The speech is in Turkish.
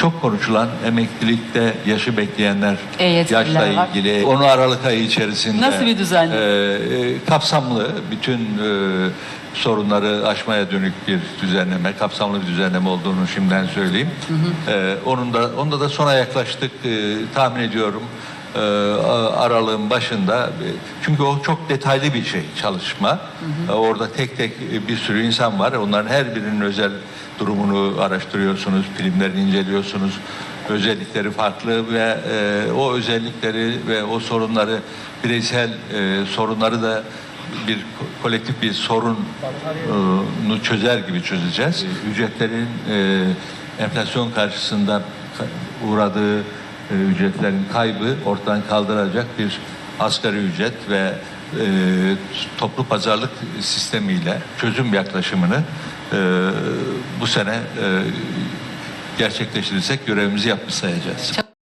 çok konuşulan emeklilikte yaşı bekleyenler E-yetkililer yaşla var. ilgili onu Aralık ayı içerisinde Nasıl bir düzenleme? e, e, kapsamlı bütün e, sorunları aşmaya dönük bir düzenleme, kapsamlı bir düzenleme olduğunu şimdiden söyleyeyim. E, onun da onda da sona yaklaştık e, tahmin ediyorum. E, aralığın başında çünkü o çok detaylı bir şey çalışma. E, orada tek tek e, bir sürü insan var. Onların her birinin özel durumunu araştırıyorsunuz, filmlerini inceliyorsunuz. Özellikleri farklı ve e, o özellikleri ve o sorunları bireysel e, sorunları da bir ko- kolektif bir sorunu çözer gibi çözeceğiz. Ücretlerin e, enflasyon karşısında ka- uğradığı ücretlerin kaybı ortadan kaldıracak bir asgari ücret ve e, toplu pazarlık sistemiyle çözüm yaklaşımını e, bu sene e, gerçekleştirirsek görevimizi yapmış sayacağız.